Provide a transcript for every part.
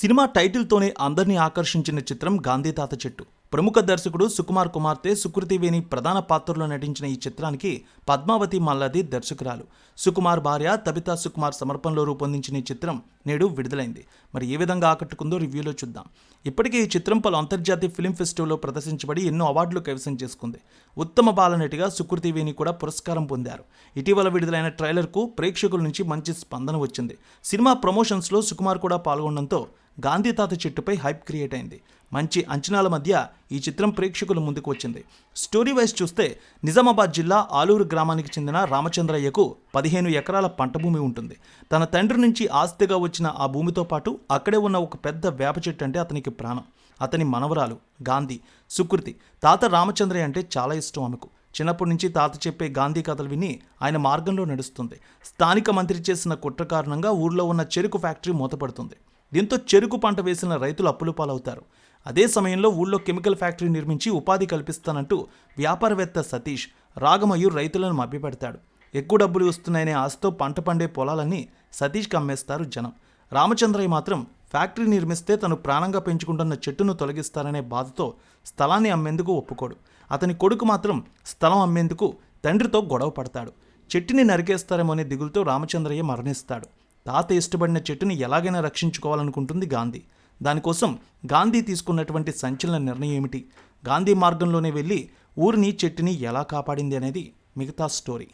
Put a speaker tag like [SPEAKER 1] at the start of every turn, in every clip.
[SPEAKER 1] Cinema టైటిల్తోనే అందరినీ ఆకర్షించిన చిత్రం గాంధీ తాత చెట్టు. ప్రముఖ దర్శకుడు సుకుమార్ కుమార్తె సుకృతివేణి ప్రధాన పాత్రలో నటించిన ఈ చిత్రానికి పద్మావతి మల్లాది దర్శకురాలు. సుకుమార్ భార్య తబితా సుకుమార్ సమర్పణలో రూపొందించిన ఈ చిత్రం నేడు విడుదలైంది. మరి ఏ విధంగా ఆకట్టుకుందో రివ్యూలో చూద్దాం. ఇప్పటికే ఈ చిత్రం పలు అంతర్జాతీయ ఫిలిం ఫెస్టివల్లో ప్రదర్శించబడి ఎన్నో అవార్డులు కైవసం చేసుకుంది. ఉత్తమ బాలనటిగా సుకృతివేణి కూడా పురస్కారం పొందారు. ఇటీవల విడుదలైన ట్రైలర్కు ప్రేక్షకుల నుంచి మంచి స్పందన వచ్చింది. సినిమా ప్రమోషన్స్లో సుకుమార్ కూడా పాల్గొనడంతో గాంధీ తాత చెట్టుపై హైప్ క్రియేట్ అయింది. మంచి అంచనాల మధ్య ఈ చిత్రం ప్రేక్షకుల ముందుకు వచ్చింది. స్టోరీ వైజ్ చూస్తే నిజామాబాద్ జిల్లా ఆలూరు గ్రామానికి చెందిన రామచంద్రయ్యకు పదిహేను ఎకరాల పంట భూమి ఉంటుంది. తన తండ్రి నుంచి ఆస్తిగా వచ్చిన ఆ భూమితో పాటు అక్కడే ఉన్న ఒక పెద్ద వేప చెట్టు అంటే అతనికి ప్రాణం. అతని మనవరాలు గాంధీ సుకృతి తాత రామచంద్రయ్య అంటే చాలా ఇష్టం ఆమెకు. చిన్నప్పటి నుంచి తాత చెప్పే గాంధీ కథలు విని ఆయన మార్గంలో నడుస్తుంది. స్థానిక మంత్రి చేసిన కుట్ర కారణంగా ఊర్లో ఉన్న చెరుకు ఫ్యాక్టరీ మూతపడుతుంది. దీంతో చెరుకు పంట వేసిన రైతులు అప్పులు పాలవుతారు. అదే సమయంలో ఊళ్ళో కెమికల్ ఫ్యాక్టరీ నిర్మించి ఉపాధి కల్పిస్తానంటూ వ్యాపారవేత్త సతీష్ రాగమయూర్ రైతులను మభ్యపెడతాడు. ఎక్కువ డబ్బులు వస్తున్నాయనే ఆశతో పంట పండే పొలాలన్నీ సతీష్కి అమ్మేస్తారు జనం. రామచంద్రయ్య మాత్రం ఫ్యాక్టరీ నిర్మిస్తే తను ప్రాణంగా పెంచుకుంటున్న చెట్టును తొలగిస్తారనే బాధతో స్థలాన్ని అమ్మేందుకు ఒప్పుకోడు. అతని కొడుకు మాత్రం స్థలం అమ్మేందుకు తండ్రితో గొడవ పడతాడు. చెట్టుని నరికేస్తారేమోనే దిగులుతో రామచంద్రయ్య మరణిస్తాడు. తాత ఇష్టపడిన చెట్టుని ఎలాగైనా రక్షించుకోవాలనుకుంటుంది గాంధీ. దానికోసం గాంధీ తీసుకున్నటువంటి సంచలన నిర్ణయం ఏమిటి? గాంధీ మార్గంలోనే వెళ్ళి ఊరిని చెట్టుని ఎలా కాపాడింది అనేది మిగతా స్టోరీ.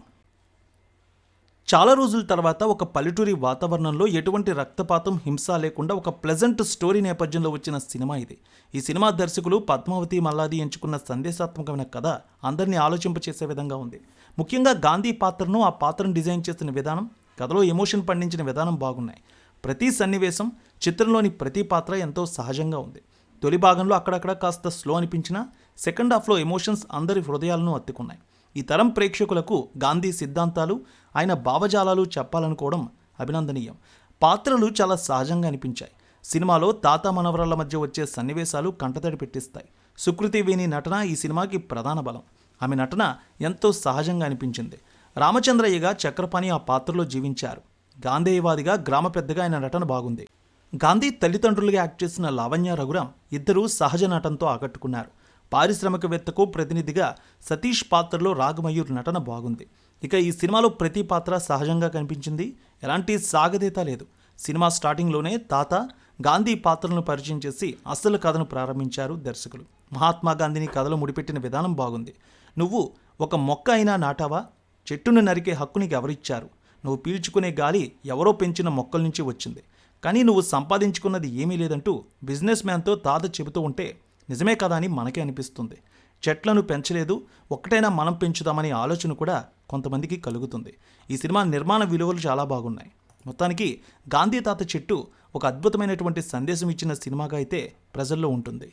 [SPEAKER 1] చాలా రోజుల తర్వాత ఒక పల్లెటూరి వాతావరణంలో ఎటువంటి రక్తపాతం హింస లేకుండా ఒక ప్లెజెంట్ స్టోరీ నేపథ్యంలో వచ్చిన సినిమా ఇది. ఈ సినిమా దర్శకులు పద్మావతి మల్లాది ఎంచుకున్న సందేశాత్మకమైన కథ అందరినీ ఆలోచింపచేసే విధంగా ఉంది. ముఖ్యంగా గాంధీ పాత్రను ఆ పాత్రను డిజైన్ చేసిన విధానం కథలో ఎమోషన్ పండించిన విధానం బాగున్నాయి. ప్రతి సన్నివేశం చిత్రంలోని ప్రతి పాత్ర ఎంతో సహజంగా ఉంది. తొలి భాగంలో అక్కడక్కడ కాస్త స్లో అనిపించినా సెకండ్ హాఫ్లో ఎమోషన్స్ అందరి హృదయాలను అత్తుకున్నాయి. ఈ తరం ప్రేక్షకులకు గాంధీ సిద్ధాంతాలు ఆయన భావజాలాలు చెప్పాలనుకోవడం అభినందనీయం. పాత్రలు చాలా సహజంగా అనిపించాయి. సినిమాలో తాత మనవరాల మధ్య వచ్చే సన్నివేశాలు కంటతడి పెట్టిస్తాయి. సుకృతి వేణి నటన ఈ సినిమాకి ప్రధాన బలం. ఆమె నటన ఎంతో సహజంగా అనిపించింది. రామచంద్రయ్యగా చక్రపాణి ఆ పాత్రలో జీవించారు. గాంధేయవాదిగా గ్రామ పెద్దగా ఆయన నటన బాగుంది. గాంధీ తల్లిదండ్రులుగా యాక్ట్ చేసిన లావణ్య రఘురాం ఇద్దరూ సహజ నటనతో ఆకట్టుకున్నారు. పారిశ్రామికవేత్తకు ప్రతినిధిగా సతీష్ పాత్రలో రాగమయూర్ నటన బాగుంది. ఇక ఈ సినిమాలో ప్రతి పాత్ర సహజంగా కనిపించింది. ఎలాంటి సాగదీత లేదు. సినిమా స్టార్టింగ్లోనే తాత గాంధీ పాత్రలను పరిచయం చేసి అసలు కథను ప్రారంభించారు దర్శకులు. మహాత్మా గాంధీని కథలో ముడిపెట్టిన విధానం బాగుంది. నువ్వు ఒక మొక్క అయినా నాటావా? చెట్టును నరికే హక్కు నీకు ఎవరిచ్చారు నువ్వు పీల్చుకునే గాలి ఎవరో పెంచిన మొక్కల నుంచి వచ్చింది. కానీ నువ్వు సంపాదించుకున్నది ఏమీ లేదంటూ బిజినెస్ మ్యాన్తో తాత చెబుతూ ఉంటే నిజమే కదా అని మనకే అనిపిస్తుంది. చెట్లను పెంచలేదు ఒక్కటైనా మనం పెంచుదామనే ఆలోచన కూడా కొంతమందికి కలుగుతుంది. ఈ సినిమా నిర్మాణ విలువలు చాలా బాగున్నాయి. మొత్తానికి గాంధీ తాత చెట్టు ఒక అద్భుతమైనటువంటి సందేశం ఇచ్చిన సినిమాగా అయితే ప్రజల్లో ఉంటుంది.